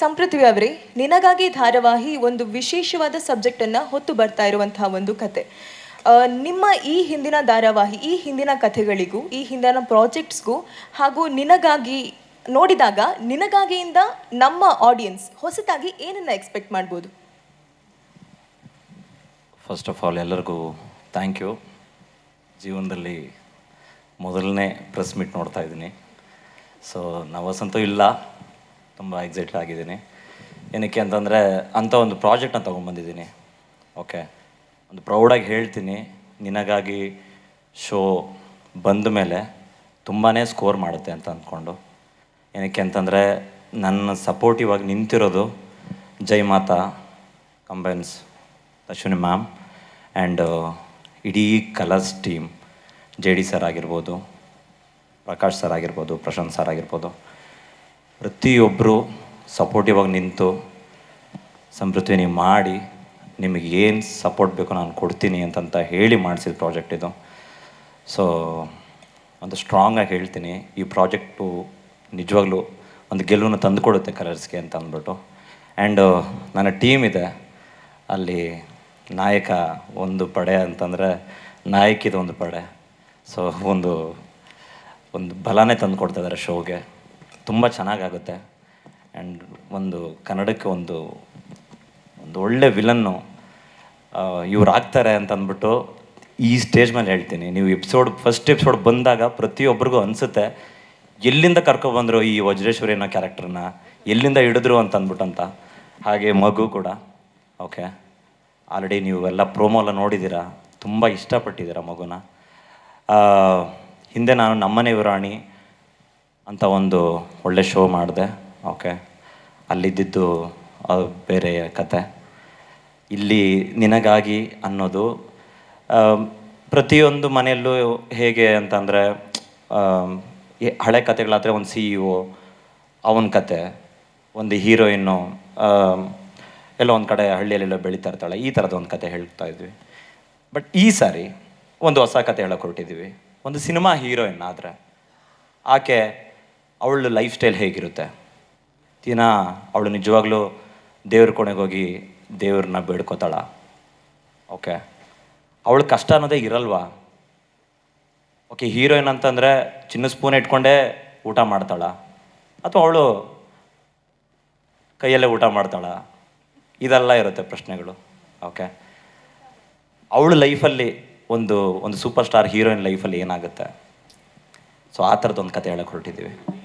ಸಂಪ್ರತಿವಿ ಅವರೇ, ನಿನಗಾಗಿ ಧಾರಾವಾಹಿ ಒಂದು ವಿಶೇಷವಾದ ಸಬ್ಜೆಕ್ಟನ್ನು ಹೊತ್ತು ಬರ್ತಾ ಇರುವಂತಹ ಒಂದು ಕತೆ. ನಿಮ್ಮ ಈ ಹಿಂದಿನ ಧಾರಾವಾಹಿ, ಈ ಹಿಂದಿನ ಕಥೆಗಳಿಗೂ, ಈ ಹಿಂದಿನ ಪ್ರಾಜೆಕ್ಟ್ಸ್ಗೂ ಹಾಗೂ ನಿನಗಾಗಿ ನೋಡಿದಾಗ ನಿನಗಾಗಿಯಿಂದ ನಮ್ಮ ಆಡಿಯನ್ಸ್ ಹೊಸತಾಗಿ ಏನನ್ನ ಎಕ್ಸ್ಪೆಕ್ಟ್ ಮಾಡ್ಬೋದು? ಫಸ್ಟ್ ಆಫ್ ಆಲ್ ಎಲ್ಲರಿಗೂ ಥ್ಯಾಂಕ್ ಯು ಜೀವನದಲ್ಲಿ ಮೊದಲನೇ ಪ್ರೆಸ್ ಮೀಟ್ ನೋಡ್ತಾ ಇದ್ದೀನಿ. ಸೊ ನವಸಂತೂ ಇಲ್ಲ. ತುಂಬ ಎಕ್ಸೈಟೆಡ್ ಆಗಿದ್ದೀನಿ. ಏನಕ್ಕೆ ಅಂತಂದರೆ ಅಂಥ ಒಂದು ಪ್ರಾಜೆಕ್ಟ್ನ ತೊಗೊಂಬಂದಿದ್ದೀನಿ ಓಕೆ ಒಂದು ಪ್ರೌಡಾಗಿ ಹೇಳ್ತೀನಿ. ನಿನಗಾಗಿ ಶೋ ಬಂದ ಮೇಲೆ ತುಂಬಾ ಸ್ಕೋರ್ ಮಾಡುತ್ತೆ ಅಂತ ಅಂದ್ಕೊಂಡು. ಏನಕ್ಕೆ ಅಂತಂದರೆ ನನ್ನ ಸಪೋರ್ಟಿವ್ ಆಗಿ ನಿಂತಿರೋದು Jai Mata combines Ashwini ma'am and ಇಡೀ colors team J D sir ಆಗಿರ್ಬೋದು, ಪ್ರಕಾಶ್ ಸರ್ ಆಗಿರ್ಬೋದು, ಪ್ರಶಾಂತ್ ಸರ್ ಆಗಿರ್ಬೋದು. ಪ್ರತಿಯೊಬ್ಬರು ಸಪೋರ್ಟಿವ್ ಆಗಿ ನಿಂತು ಸಮೃದ್ಧಿ ನೀವು ಮಾಡಿ ನಿಮಗೆ ಏನು ಸಪೋರ್ಟ್ ಬೇಕೋ ನಾನು ಕೊಡ್ತೀನಿ ಅಂತಂತ ಹೇಳಿ ಮಾಡಿಸಿದ ಪ್ರಾಜೆಕ್ಟ್ ಇದು. ಸೊ ಒಂದು ಸ್ಟ್ರಾಂಗಾಗಿ ಹೇಳ್ತೀನಿ. ಈ ಪ್ರಾಜೆಕ್ಟು ನಿಜವಾಗ್ಲೂ ಒಂದು ಗೆಲುವನ್ನು ತಂದುಕೊಡುತ್ತೆ ಕಲರ್ಸ್ಗೆ ಅಂತ ಅಂದ್ಬಿಟ್ಟು. ಆ್ಯಂಡ್ ನನ್ನ ಟೀಮ್ ಇದೆ. ಅಲ್ಲಿ ನಾಯಕ ಒಂದು ಪಡೆ ಅಂತಂದರೆ ನಾಯಕಿದು ಒಂದು ಪಡೆ. ಸೊ ಒಂದು ಒಂದು ಬಲನೇ ತಂದು ಕೊಡ್ತಾ ಇದ್ದಾರೆ ಶೋಗೆ ತುಂಬ ಚೆನ್ನಾಗಾಗುತ್ತೆ. ಆ್ಯಂಡ್ ಒಂದು ಕನ್ನಡಕ್ಕೆ ಒಂದು ಒಂದು ಒಳ್ಳೆ ವಿಲನ್ನು ಇವ್ರು ಆಗ್ತಾರೆ ಅಂತ ಅಂದ್ಬಿಟ್ಟು ಈ ಸ್ಟೇಜ್ ಮೇಲೆ ಹೇಳ್ತೀನಿ. ನೀವು ಎಪಿಸೋಡ್ ಫಸ್ಟ್ ಎಪಿಸೋಡ್ ಬಂದಾಗ ಪ್ರತಿಯೊಬ್ಬರಿಗೂ ಅನಿಸುತ್ತೆ, ಎಲ್ಲಿಂದ ಕರ್ಕೊಬಂದರು ಈ ವಜ್ರೇಶ್ವರಿ ಅನ್ನೋ ಕ್ಯಾರೆಕ್ಟರ್ನ ಎಲ್ಲಿಂದ ಹಿಡಿದ್ರು ಅಂತ ಅಂದ್ಬಿಟ್ಟು ಅಂತ ಹಾಗೆ ಮಗು ಕೂಡ. ಓಕೆ ಆಲ್ರೆಡಿ ನೀವು ಎಲ್ಲ ಪ್ರೋಮೋ ಎಲ್ಲ ನೋಡಿದ್ದೀರಾ? ತುಂಬ ಇಷ್ಟಪಟ್ಟಿದ್ದೀರಾ ಮಗುನ. ಹಿಂದೆ ನಾನು ನಮ್ಮನೆ ವಿರಾಣಿ ಅಂತ ಒಂದು ಒಳ್ಳೆ ಶೋ ಮಾಡಿದೆ. ಓಕೆ ಅಲ್ಲಿದ್ದಿದ್ದು ಬೇರೆ ಕತೆ. ಇಲ್ಲಿ ನಿನಗಾಗಿ ಅನ್ನೋದು ಪ್ರತಿಯೊಂದು ಮನೆಯಲ್ಲೂ ಹೇಗೆ ಅಂತಂದರೆ ಹಳೆ ಕತೆಗಳಾದರೆ ಒಂದು ಸಿ ಇ ಒ ಅವನ ಕತೆ, ಒಂದು ಹೀರೋಯಿನ್ನು ಎಲ್ಲ ಒಂದು ಕಡೆ ಹಳ್ಳಿಯಲ್ಲೆಲ್ಲ ಬೆಳೀತಾ ಇರ್ತಾಳೆ, ಈ ಥರದ ಒಂದು ಕತೆ ಹೇಳ್ತಾ ಇದ್ವಿ. ಬಟ್ ಈ ಸಾರಿ, ಒಂದು ಹೊಸ ಕತೆ ಹೇಳೋಕೆ ಹೊರಟಿದ್ದೀವಿ ಒಂದು ಸಿನಿಮಾ ಹೀರೋಯಿನ್ ಆದರೆ, ಆಕೆ ಅವಳ ಲೈಫ್ ಸ್ಟೈಲ್ ಹೇಗಿರುತ್ತೆ? ದಿನ ಅವಳು ನಿಜವಾಗ್ಲೂ ದೇವ್ರ ಕೊನೆಗೆ ಹೋಗಿ ದೇವ್ರನ್ನ ಬೇಡ್ಕೋತಾಳ. ಓಕೆ ಅವಳು ಕಷ್ಟ ಅನ್ನೋದೇ ಇರಲ್ವಾ? ಓಕೆ ಹೀರೋಯಿನ್ ಅಂತಂದರೆ ಚಿನ್ನ ಸ್ಪೂನ್ ಇಟ್ಕೊಂಡೇ ಊಟ ಮಾಡ್ತಾಳ. ಅಥವಾ ಅವಳು ಕೈಯಲ್ಲೇ ಊಟ ಮಾಡ್ತಾಳ. ಇದೆಲ್ಲ ಇರುತ್ತೆ ಪ್ರಶ್ನೆಗಳು. ಓಕೆ ಅವಳ ಲೈಫಲ್ಲಿ ಒಂದು ಒಂದು ಸೂಪರ್ ಸ್ಟಾರ್ ಹೀರೋಯಿನ್ ಲೈಫಲ್ಲಿ ಏನಾಗುತ್ತೆ? ಸೊ ಆ ಥರದ್ದು ಒಂದು ಕತೆ ಹೇಳಕ್ಕೆ ಹೊರಟಿದ್ದೀವಿ.